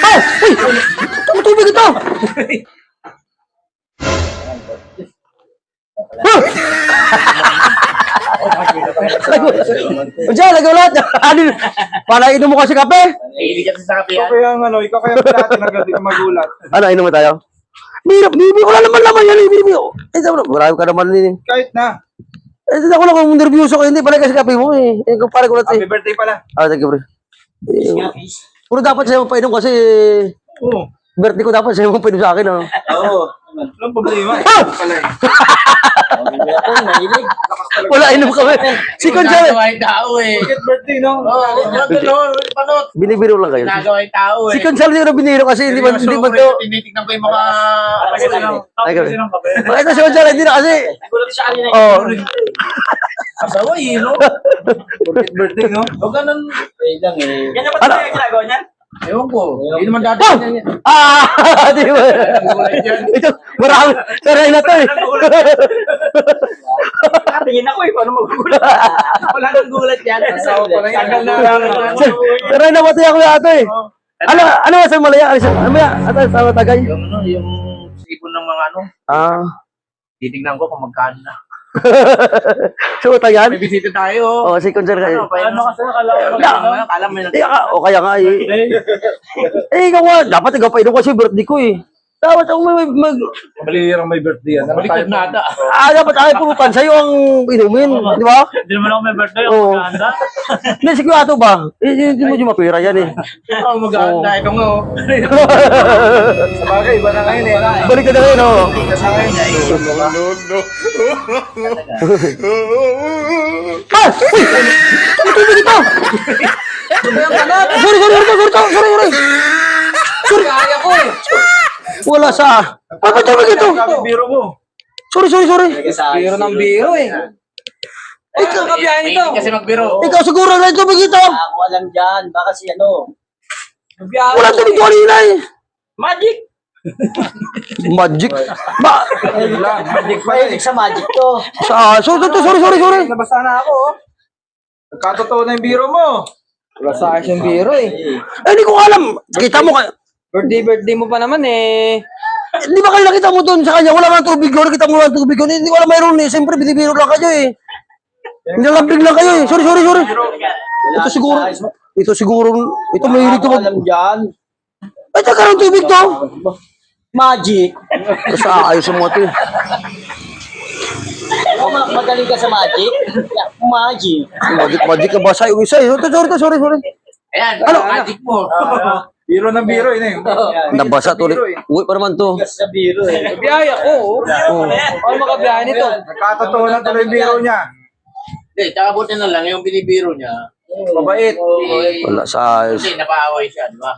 Ay! Uy! Ang tubig ito! Ah! Diyan, lagyan mo lahat. Ano? Para inom mo kasi kape? Hindi ka sa kape Ikaw kaya ang ano, ikaw kaya tinagal di ka magulat. Ano, inom mo tayo? Bira, bibi ko naman naman yan. eh, Bibi ko. Eh, sabi marami ka naman din. eh. Kahit na. Eh, ako lang kung nervyoso ko. Hindi pala kasi kape mo eh. Eh, kung pare ko lang Happy eh. birthday pala. Ah, thank you, bro. Eh, Puro dapat sa'yo painom kasi Oo. birthday ko dapat sa'yo painom sa akin. Oh. Oo. Walang problema. Ah! Pala eh. Wala, inom kami. Si Conchal, Nagawa yung tao eh. Bakit birthday, no? Oo, oh, gano'n. Panot. binibiro lang kayo. Nagawa yung tao eh. Si Conchal yung biniro kasi hindi ba, hindi ba to. Tinitignan ko yung mga... Kasi lang. Ay, kami. Kasi lang kape. Bakit na si Conchal hindi na kasi. Nagulat siya kanina. Oh, Asawa eh, no? Bakit birthday, no? Huwag ka nang... Eh, lang eh. Ganyan ba Ano? talaga ginagawa niyan? Ewan ko. Hindi naman dati. Oh! yan. ah, di ba? Yan. Ito, marami. Saray na to eh. Tingin ako eh, paano magugulat? Wala nang gulat yan. Asawa pala yan. Tagal na. Saray na pati ako yato eh. Ano, ano sa Malaya? Ano sa Malaya? Ano sa Tagay? Yung ano, yung sipon ng mga ano, Ah. titignan ko kung magkano na. So, Tagan? May bisita tayo. Oh, si Conchal kayo. Ano, pa Ano kasi akala ko Kala kala mo. Eh, ka- o kaya nga eh. Eh, ikaw nga, dapat ikaw pa inom kasi birthday ko eh. Dapat ako may, mag, Malihirang may birthday yan. Baliktad na ata. ah, dapat ay pumutan sa'yo ang inumin, di ba? Hindi naman ako may birthday, ako Oo. maganda. Hindi, sigurado ba? Eh, hindi mo yung mapira yan eh. Oo, mag-aanda. Ikaw nga oh. Sa bagay, iba na ngayon eh. Balik ka na ngayon, oh. Sa ngayon, Ah! Uy! Ito! Sorry, sorry, sorry, sorry, sorry, sorry, sorry. Sorry. Wala sa... May tubig ito! Biro mo. Sorry, sorry, sorry. Biro ng biro eh. Ikaw, Kabiyahin ito. Kasi magbiro. ikaw siguro na yung tubig ito. Ako alam dyan, baka si ano. Wala tubig ko kanina eh. Magic! Magic. Lang. Magic pa eh. Sa magic to. Sa... Sorry, sorry, sorry, sorry, sorry. Nabasa na ako oh. Nagkatotoo na yung biro mo. Wala sa akin yung biro eh. Eh, hindi ko alam. Kita mo ka... Birthday, birthday mo pa naman eh. Eh, Di ba kayo nakita mo doon sa kanya? Wala nang tubig doon. Nakita mo lang tubig doon. Hindi ko alam mayroon eh. Siyempre, binibiro lang kayo eh. Nilalambing lang kayo eh. Sorry, sorry, sorry. Ito siguro. Ito siguro. Ito may hilig ko alam dyan. Ay, ng tubig to. Magic. Sa ayos mo ito eh. Ma- magaling ka sa magic, yeah, magic. Magic, magic ka ba sa yung isa. Sorry, sorry, sorry, sorry. Ayan, Ano? magic mo. Biro ng biro yun eh. Nabasa to. Uy, pa naman to. Kasi sa biro eh. Biyaya ko. Oh. Ano makabiyahe nito? Nagkatotoo na tuloy yung biro niya. Hindi, tsaka buti na lang yung binibiro niya. Mabait. Eh, Wala sa ayos. Kasi napaaway siya, di ba?